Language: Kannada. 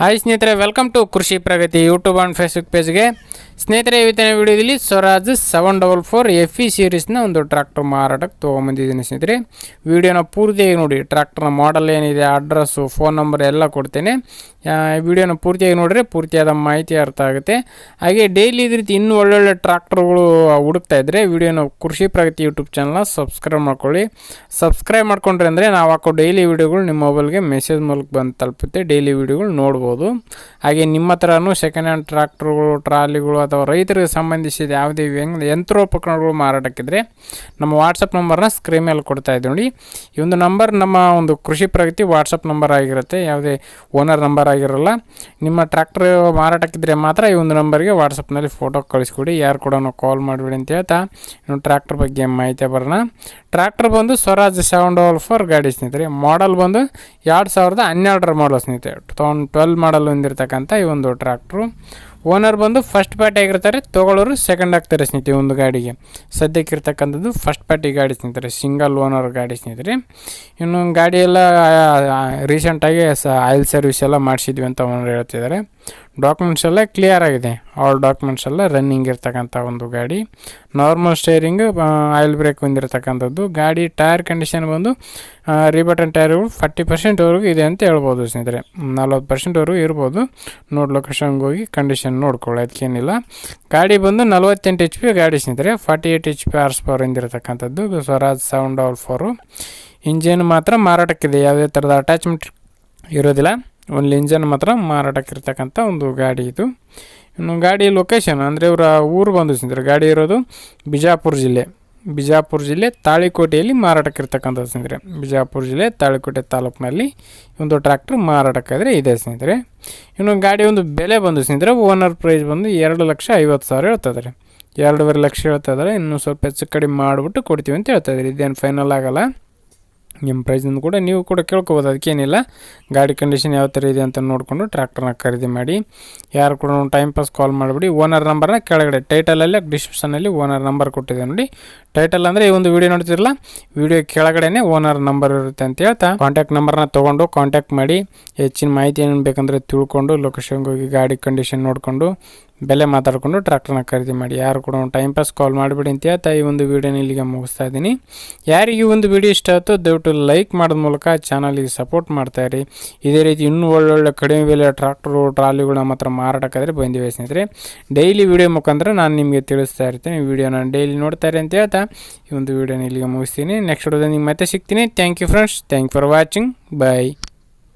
ಹಾಯ್ ಸ್ನೇಹಿತರೆ welcome to Krishi Pragati YouTube and Facebook ಪೇಜ್ಗೆ ಸ್ನೇಹಿತರೆ ಇವತ್ತಿನ ವಿಡಿಯೋದಲ್ಲಿ Swaraj seven double four F E ಸೀರೀಸ್ನ ಒಂದು ಟ್ರ್ಯಾಕ್ಟರ್ ಮಾರಾಟಕ್ಕೆ ತೊಗೊಂಬಂದಿದ್ದೀನಿ ಸ್ನೇಹಿತರೆ. ವಿಡಿಯೋನ ಪೂರ್ತಿಯಾಗಿ ನೋಡಿ ಟ್ರ್ಯಾಕ್ಟರ್ನ ಮಾಡಲ್ ಏನಿದೆ ಅಡ್ರೆಸ್ಸು ಫೋನ್ ನಂಬರ್ ಎಲ್ಲ ಕೊಡ್ತೇನೆ. ವಿಡಿಯೋನ ಪೂರ್ತಿಯಾಗಿ ನೋಡಿದ್ರೆ ಪೂರ್ತಿಯಾದ ಮಾಹಿತಿ ಅರ್ಥ ಆಗುತ್ತೆ. ಹಾಗೆ ಡೈಲಿ ಇದೇ ರೀತಿ ಇನ್ನೂ ಒಳ್ಳೊಳ್ಳೆ ಟ್ರ್ಯಾಕ್ಟರ್ಗಳು ಹುಡುಕ್ತಾ ಇದ್ದರೆ ವಿಡಿಯೋನ ಕೃಷಿ ಪ್ರಗತಿ ಯೂಟ್ಯೂಬ್ ಚಾನಲ್ನ ಸಬ್ಸ್ಕ್ರೈಬ್ ಮಾಡ್ಕೊಳ್ಳಿ. ಸಬ್ಸ್ಕ್ರೈಬ್ ಮಾಡ್ಕೊಂಡ್ರೆ ಅಂದರೆ ನಾವು ಹಾಕೋ ಡೈಲಿ ವಿಡಿಯೋಗಳು ನಿಮ್ಮ ಮೊಬೈಲ್ಗೆ ಮೆಸೇಜ್ ಮೂಲಕ ಬಂದು ತಲುಪುತ್ತೆ. ಡೈಲಿ ವಿಡಿಯೋಗಳು ನೋಡ್ಬೋದು. ಹಾಗೆ ನಿಮ್ಮ ಹತ್ರನೂ ಸೆಕೆಂಡ್ ಹ್ಯಾಂಡ್ ಟ್ರ್ಯಾಕ್ಟರ್ಗಳು ಟ್ರಾಲಿಗಳು ಅಥವಾ ರೈತರಿಗೆ ಸಂಬಂಧಿಸಿದ ಯಾವುದೇ ವ್ಯಂಗ್ ಯಂತ್ರೋಪಕರಣಗಳು ಮಾರಾಟಕ್ಕಿದ್ರೆ ನಮ್ಮ ವಾಟ್ಸಪ್ ನಂಬರ್ನ ಸ್ಕ್ರೀನ್ ಮೇಲೆ ಕೊಡ್ತಾ ಇದ್ದೀವಿ ನೋಡಿ. ಈ ಒಂದು ನಂಬರ್ ನಮ್ಮ ಒಂದು ಕೃಷಿ ಪ್ರಗತಿ ವಾಟ್ಸಪ್ ನಂಬರ್ ಆಗಿರುತ್ತೆ. ಯಾವುದೇ ಓನರ್ ನಂಬರ್ ಆಗಿರಲ್ಲ. ನಿಮ್ಮ ಟ್ರ್ಯಾಕ್ಟರ್ ಮಾರಾಟಕ್ಕಿದ್ರೆ ಮಾತ್ರ ಈ ಒಂದು ನಂಬರ್ಗೆ ವಾಟ್ಸಪ್ನಲ್ಲಿ ಫೋಟೋ ಕಳಿಸ್ಕೊಡಿ. ಯಾರು ಕೂಡ ಕಾಲ್ ಮಾಡಿಬಿಡಿ ಅಂತ ಹೇಳ್ತಾ ಇನ್ನು ಟ್ರ್ಯಾಕ್ಟರ್ ಬಗ್ಗೆ ಮಾಹಿತಿ ಬರೋಣ. ಟ್ರ್ಯಾಕ್ಟರ್ ಬಂದು ಸ್ವರಾಜ್ ಸೆವೆನ್ ಡಬಲ್ ಫೋರ್ ಗಾಡಿ ಸ್ನೇಹಿತರೆ. ಮಾಡಲ್ ಬಂದು ಎರಡು ಸಾವಿರದ ಹನ್ನೆರಡರ ಮಾಡಲ್ ಸ್ನೇಹಿತರೆ. ಟು ತೌಸಂಡ್ ಟ್ವೆಲ್ ಮಾಡಲ್ ಹೊಂದಿರತಕ್ಕಂಥ ಈ ಒಂದು ಟ್ರ್ಯಾಕ್ಟ್ರು ಓನರ್ ಬಂದು ಫಸ್ಟ್ ಪಾರ್ಟಿ ಆಗಿರ್ತಾರೆ, ತೊಗೊಳ್ಳೋರು ಸೆಕೆಂಡ್ ಆಗ್ತಾರೆ ಸ್ನೇಹಿತರೆ ಒಂದು ಗಾಡಿಗೆ. ಸದ್ಯಕ್ಕೆ ಇರ್ತಕ್ಕಂಥದ್ದು ಫಸ್ಟ್ ಪಾರ್ಟಿ ಗಾಡಿ ಸ್ನೇಹಿತರೆ ಸಿಂಗಲ್ ಓನರ್ ಗಾಡಿ ಸ್ನೇಹಿತರೆ. ಇನ್ನು ಗಾಡಿಯೆಲ್ಲ ರೀಸೆಂಟಾಗಿ ಸ ಆಯಿಲ್ ಸರ್ವಿಸ್ ಎಲ್ಲ ಮಾಡಿಸಿದ್ವಿ ಅಂತ ಓನರ್ ಹೇಳ್ತಿದ್ದಾರೆ. ಡಾಕ್ಯುಮೆಂಟ್ಸ್ ಎಲ್ಲ ಕ್ಲಿಯರ್ ಆಗಿದೆ. ಆಲ್ ಡಾಕ್ಯುಮೆಂಟ್ಸ್ ಎಲ್ಲ ರನ್ನಿಂಗ್ ಇರ್ತಕ್ಕಂಥ ಒಂದು ಗಾಡಿ. ನಾರ್ಮಲ್ ಸ್ಟೇರಿಂಗ್ ಆಯಿಲ್ ಬ್ರೇಕ್ ಹೊಂದಿರತಕ್ಕಂಥದ್ದು. ಗಾಡಿ ಟೈರ್ ಕಂಡೀಷನ್ ಬಂದು ರಿಬಟನ್ ಟೈರ್ಗಳು ಫಾರ್ಟಿ ಪರ್ಸೆಂಟ್ವರೆಗೂ ಇದೆ ಅಂತ ಹೇಳ್ಬೋದು ಸ್ನೇಹಿತರೆ. ನಲ್ವತ್ತು ಪರ್ಸೆಂಟ್ವರೆಗೂ ಇರ್ಬೋದು. ನೋಡಿ ಲೊಕೇಶನ್ಗೆ ಹೋಗಿ ಕಂಡೀಷನ್ ನೋಡ್ಕೊಳ್ಳಿ, ಅದಕ್ಕೇನಿಲ್ಲ. ಗಾಡಿ ಬಂದು ನಲ್ವತ್ತೆಂಟು ಎಚ್ ಪಿ ಗಾಡಿ ಸ್ನೇಹಿತರೆ. Forty eight H P horse power ಹೊಂದಿರತಕ್ಕಂಥದ್ದು. Swaraj seven double four engine ಮಾತ್ರ ಮಾರಾಟಕ್ಕಿದೆ. ಯಾವುದೇ ಥರದ ಅಟ್ಯಾಚ್ಮೆಂಟ್ ಇರೋದಿಲ್ಲ. ಒಂದು ಇಂಜನ್ ಮಾತ್ರ ಮಾರಾಟಕ್ಕಿರ್ತಕ್ಕಂಥ ಒಂದು ಗಾಡಿ ಇದು. ಇನ್ನು ಗಾಡಿ ಲೊಕೇಶನ್ ಅಂದರೆ ಇವರ ಊರು ಬಂದು ಸ್ನೇಹಿತರೆ ಗಾಡಿ ಇರೋದು ಬಿಜಾಪುರ ಜಿಲ್ಲೆ. ಬಿಜಾಪುರ ಜಿಲ್ಲೆ ತಾಳಿಕೋಟೆಯಲ್ಲಿ ಮಾರಾಟಕ್ಕಿರ್ತಕ್ಕಂಥದ್ದು ಸ್ನೇಹಿತರೆ. ಬಿಜಾಪುರ ಜಿಲ್ಲೆ ತಾಳಿಕೋಟೆ ತಾಲೂಕಿನಲ್ಲಿ ಒಂದು ಟ್ರ್ಯಾಕ್ಟರ್ ಮಾರಾಟಕ್ಕಾದರೆ ಇದೆ ಸ್ನೇಹಿತರೆ. ಇನ್ನು ಗಾಡಿ ಒಂದು ಬೆಲೆ ಬಂದು ಸ್ನೇಹಿತರೆ ಓನರ್ ಪ್ರೈಸ್ ಬಂದು ಎರಡು ಲಕ್ಷ ಐವತ್ತು ಸಾವಿರ ಹೇಳ್ತಿದ್ದಾರೆ ಎರಡೂವರೆ ಲಕ್ಷ ಹೇಳ್ತಾ ಇದ್ದಾರೆ ಇನ್ನೂ ಸ್ವಲ್ಪ ಹೆಚ್ಚು ಕಡಿಮೆ ಮಾಡಿಬಿಟ್ಟು ಕೊಡ್ತೀವಿ ಅಂತ ಹೇಳ್ತಾ ಇದೇನು ಫೈನಲ್ ಆಗಲ್ಲ. ನಿಮ್ಮ ಪ್ರೈಸಿಂದ ಕೂಡ ನೀವು ಕೂಡ ಕೇಳ್ಕೊಬೋದು. ಅದಕ್ಕೇನಿಲ್ಲ, ಗಾಡಿ ಕಂಡೀಷನ್ ಯಾವ ಥರ ಇದೆ ಅಂತ ನೋಡಿಕೊಂಡು ಟ್ರ್ಯಾಕ್ಟರ್ನ ಖರೀದಿ ಮಾಡಿ. ಯಾರು ಕೂಡ ಟೈಮ್ ಪಾಸ್ ಕಾಲ್ ಮಾಡಿಬಿಡಿ. ಓನರ್ ನಂಬರ್ನ ಕೆಳಗಡೆ ಟೈಟಲಲ್ಲೇ ಡಿಸ್ಕ್ರಿಪ್ಷನಲ್ಲಿ ಓನರ್ ನಂಬರ್ ಕೊಟ್ಟಿದೆ ನೋಡಿ. ಟೈಟಲ್ ಅಂದರೆ ಈ ಒಂದು ವಿಡಿಯೋ ನೋಡ್ತಿರಲ್ಲ ವಿಡಿಯೋ ಕೆಳಗಡೆನೆ ಓನರ್ ನಂಬರ್ ಇರುತ್ತೆ ಅಂತ ಹೇಳ್ತಾ. ಕಾಂಟ್ಯಾಕ್ಟ್ ನಂಬರ್ನ ತೊಗೊಂಡು ಕಾಂಟ್ಯಾಕ್ಟ್ ಮಾಡಿ, ಹೆಚ್ಚಿನ ಮಾಹಿತಿ ಏನು ಬೇಕಂದರೆ ತಿಳ್ಕೊಂಡು ಲೊಕೇಶನ್ಗೆ ಹೋಗಿ ಗಾಡಿ ಕಂಡೀಷನ್ ನೋಡಿಕೊಂಡು ಬೆಲೆ ಮಾತಾಡಿಕೊಂಡು ಟ್ರ್ಯಾಕ್ಟರ್ನ ಖರೀದಿ ಮಾಡಿ. ಯಾರು ಕೂಡ ಟೈಮ್ ಪಾಸ್ ಕಾಲ್ ಮಾಡಿಬಿಡಿ ಅಂತ ಹೇಳ್ತಾ ಈ ಒಂದು ವೀಡಿಯೋನ ಇಲ್ಲಿಗೆ ಮುಗಿಸ್ತಾ ಇದ್ದೀನಿ. ಯಾರಿಗೆ ಈ ಒಂದು ವಿಡಿಯೋ ಇಷ್ಟ ಆಯಿತು ದಯವಿಟ್ಟು ಲೈಕ್ ಮಾಡೋದ ಮೂಲಕ ಚಾನಲಿಗೆ ಸಪೋರ್ಟ್ ಮಾಡ್ತಾಯಿರಿ ಇದೇ ರೀತಿ ಇನ್ನೂ ಒಳ್ಳೊಳ್ಳೆ ಕಡಿಮೆ ಬೆಲೆ ಟ್ರಾಕ್ಟರು ಟ್ರಾಲಿಗಳು ನಮ್ಮ ಹತ್ರ ಮಾರಾಟಕ್ಕಾದರೆ ಬಂದಿವೆ ಸ್ನೇಹಿತರೆ. ಡೈಲಿ ವಿಡಿಯೋ ಮುಖಾಂತರ ನಾನು ನಿಮಗೆ ತಿಳಿಸ್ತಾ ಇರ್ತೀನಿ. ವಿಡಿಯೋನ ಡೈಲಿ ನೋಡ್ತಾ ಇರಿ ಅಂತ ಹೇಳ್ತಾ ಈ ಒಂದು ವಿಡಿಯೋನ ಇಲ್ಲಿಗೆ ಮುಗಿಸ್ತೀನಿ. ನೆಕ್ಸ್ಟ್ ವಿಡಿಯೋದಲ್ಲಿ ನಿಮ್ಗೆ ಮತ್ತೆ ಸಿಗ್ತೀನಿ. Thank you friends thank for watching bye